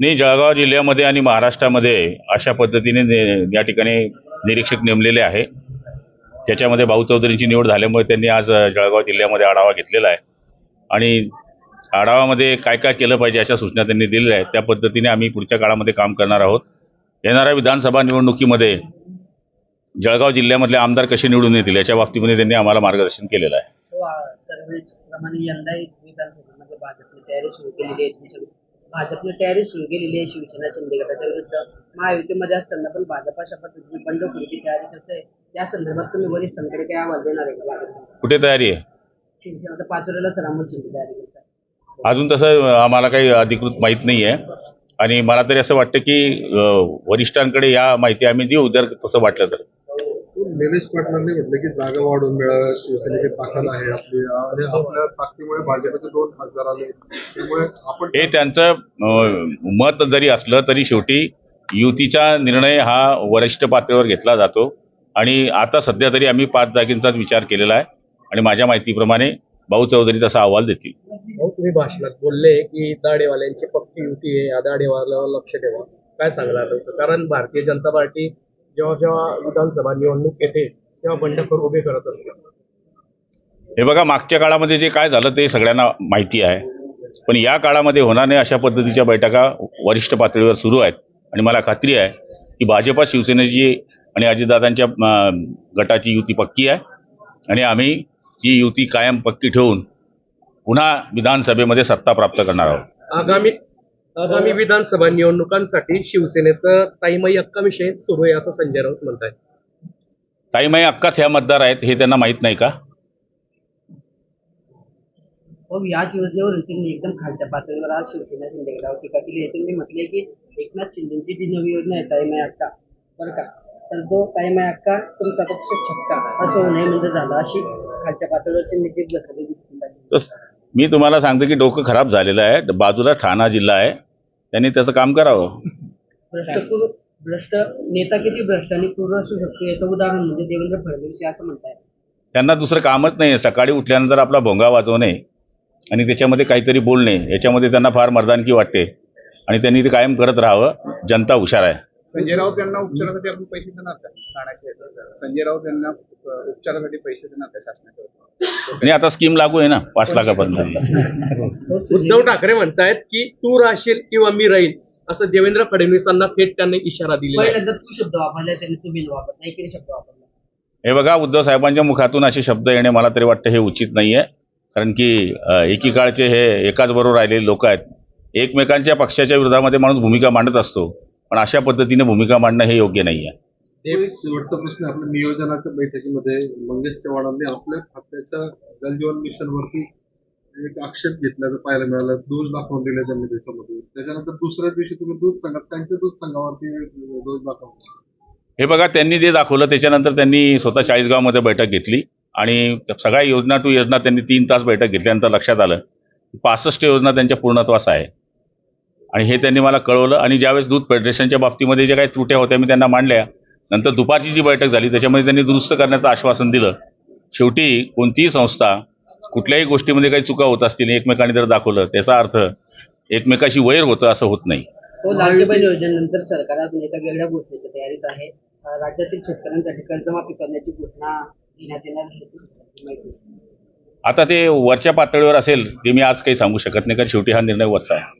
नाही जळगाव जिल्ह्यामध्ये आणि महाराष्ट्रामध्ये अशा पद्धतीने ने- या ठिकाणी निरीक्षक नेमलेले आहे. त्याच्यामध्ये भाऊ चौधरींची निवड झाल्यामुळे त्यांनी आज अ, जळगाव जिल्ह्यामध्ये आढावा घेतलेला आहे. आणि आढावामध्ये काय काय केलं पाहिजे अशा सूचना त्यांनी दिलेल्या आहेत. त्या पद्धतीने आम्ही पुढच्या काळामध्ये काम करणार आहोत. येणाऱ्या विधानसभा निवडणुकीमध्ये जळगाव जिल्ह्यामधले आमदार कसे निवडून येतील याच्या बाबतीमध्ये त्यांनी आम्हाला मार्गदर्शन केलेलं आहे. हो, विधानसभेमध्ये भाजपने तयारी सुरू केलेली आहे. तुमच्या भाजपने तयारी सुरू केलेली आहे शिवसेना शिंदे गटाच्या विरुद्ध. महायुतीमध्ये असताना पण भाजप अशा पद्धतीने बंडखोरीची तयारी करते या संदर्भात तुम्ही वरिष्ठांकडे काय आवाज देणार आहे का? कुठे तयारी आहे? शिवसेना पाचोऱ्याला रामोजींची तयारी करतात अजून तसं आम्हाला काही अधिकृत माहीत नाही आहे. आणि मला तरी असं वाटतं की वरिष्ठांकडे या माहिती आम्ही देऊ जर तसं वाटलं तर. निलेश पाटलांनी म्हटलं की जागा वाढवून मिळाव्या शिवसेनेची ताकद आहे आपली. आणि आपल्या ताकदीमुळे भाजपचे दोन खासदार आले. त्यामुळे आपण हे त्यांचं मत जरी असलं तरी शेवटी युतीचा निर्णय हा वरिष्ठ पातळीवर घेतला जातो. आणि आता सध्या तरी आम्ही पाच जागेंचाच विचार केलेला आहे. आणि माझ्या माहितीप्रमाणे भाऊ चौधरी तसा अहवाल देतील. भाऊ तुम्ही भाषणात बोलले की दाढेवाल्यांची पक्की युती आहे. या दाढेवाल्यावर लक्ष ठेवा. काय सांगणार कारण भारतीय जनता पार्टी जेव्हा जेव्हा विधानसभा निवडणूक येते तेव्हा बंडखोर उभे करत असते हे बघा मागच्या काळामध्ये जे काय झालं ते सगळ्यांना माहिती आहे. पण या काळामध्ये होणार नाही अशा पद्धतीच्या बैठका वरिष्ठ पातळीवर सुरू आहेत. आणि मला खात्री आहे की भाजपा शिवसेनेची आणि अजितदादांच्या गटाची युती पक्की आहे. आणि आम्ही ही युती कायम पक्की ठेवून पुन्हा विधानसभेमध्ये सत्ता प्राप्त करणार आहोत. आगामी आगामी विधानसभा निवडणुकांसाठी शिवसेनेचं ताईमाई हक्का विषय सुरू आहे असं संजय राऊत म्हणताय ताईमाई अक्काच ह्या मतदार आहेत हे त्यांना माहीत नाही का? मग याच योजनेवर त्यांनी एकदम खालच्या पातळीवर आज शिवसेना शिंदे गटावर टीका केली. आहे त्यांनी म्हटले की एकनाथ शिंदेची जी नवी योजना आहे ताईमाई अक्का बरं का? तर तो ताईमाई अक्का तुमचा पक्ष छक्का असं नये म्हणजे झालं. अशी खालच्या पातळीवर त्यांनी जी घसरली तर मी तुम्हाला सांगतो की डोकं खराब झालेलं आहे. बाजूला ठाणा जिल्हा आहे. त्यांनी त्याचं काम करावं. भ्रष्ट नेता किती भ्रष्ट आणि क्रूर असू शकतो याचं उदाहरण म्हणजे देवेंद्र फडणवीस असं म्हणताय त्यांना दुसरं कामच नाही सकाळी उठल्यानंतर आपला भोंगा वाजवणे आणि त्याच्यामध्ये काहीतरी बोलणे याच्यामध्ये त्यांना फार मर्दानकी वाटते. आणि त्यांनी ते कायम करत राहावं. जनता हुशार आहे. संजय राऊत यांना उपचारासाठी आपण पैसे देणार का? ठाण्याचे संजय राऊत यांना उपचारासाठी पैसे देणार का शासनाच्या? आणि आता स्कीम लागू आहे ना पाच लाखापर्यंत. उद्धव ठाकरे म्हणतायत की तू राहशील किंवा मी राहील असं देवेंद्र फडणवीसांना थेट त्यांनी इशारा पहिल्यांदा तू शब्द वापरलाय त्यांनी तू बिन वापर नाही केले शब्द वापरला. हे बघा उद्धव साहेबांच्या मुखातून असे शब्द येणे मला तरी वाटतं हे उचित नाही आहे कारण की एकीकाळचे हे एकाच बरोबर राहिलेले लोक आहेत. एकमेकांच्या पक्षाच्या विरोधामध्ये माणूस भूमिका मांडत असतो. पण अशा पद्धतीने भूमिका मांडणं हे योग्य नाही आहे शेवटचा प्रश्न आपल्या नियोजनाच्या बैठकीमध्ये मंगेश चव्हाणांनी आपल्या खात्याच्या जलजीवन मिशनवरती एक आक्षेप घेतल्याचं पाहायला मिळालं. दोष दाखवून दिले त्यांनी त्याच्यामध्ये. त्याच्यानंतर दुसऱ्या दिवशी तुम्ही दूध संघात त्यांच्या दूध संघावरती दोष दाखवला हे बघा त्यांनी जे दाखवलं त्याच्यानंतर त्यांनी स्वतः चाळीसगावमध्ये बैठक घेतली आणि सगळ्या योजना टू योजना त्यांनी तीन तास बैठक घेतल्यानंतर लक्षात आलं की पासष्ट योजना त्यांच्या पूर्णत्वास आहे. आणि हे त्यांनी मला कळवलं आणि ज्यावेळेस दूध फेडरेशनच्या बाबतीमध्ये ज्या काही त्रुट्या होत्या मी त्यांना मांडल्या नंतर दुपारची जी बैठक झाली त्याच्यामध्ये त्यांनी दुरुस्त करण्याचं आश्वासन दिलं. शेवटी कोणतीही संस्था कुठल्याही गोष्टीमध्ये काही चुका होत असतील एकमेकांनी जर दाखवलं त्याचा अर्थ एकमेकाशी वैर होतं असं होत नाही. बहीण योजनेनंतर सरकार अजून एका वेगळ्या घोषणेच्या तयारीत आहे. राज्यातील शेतकऱ्यांसाठी कर्जमाफी करण्याची घोषणा देण्यात येणार. आता ते वरच्या पातळीवर असेल ते मी आज काही सांगू शकत नाही कारण शेवटी हा निर्णय वरचा आहे.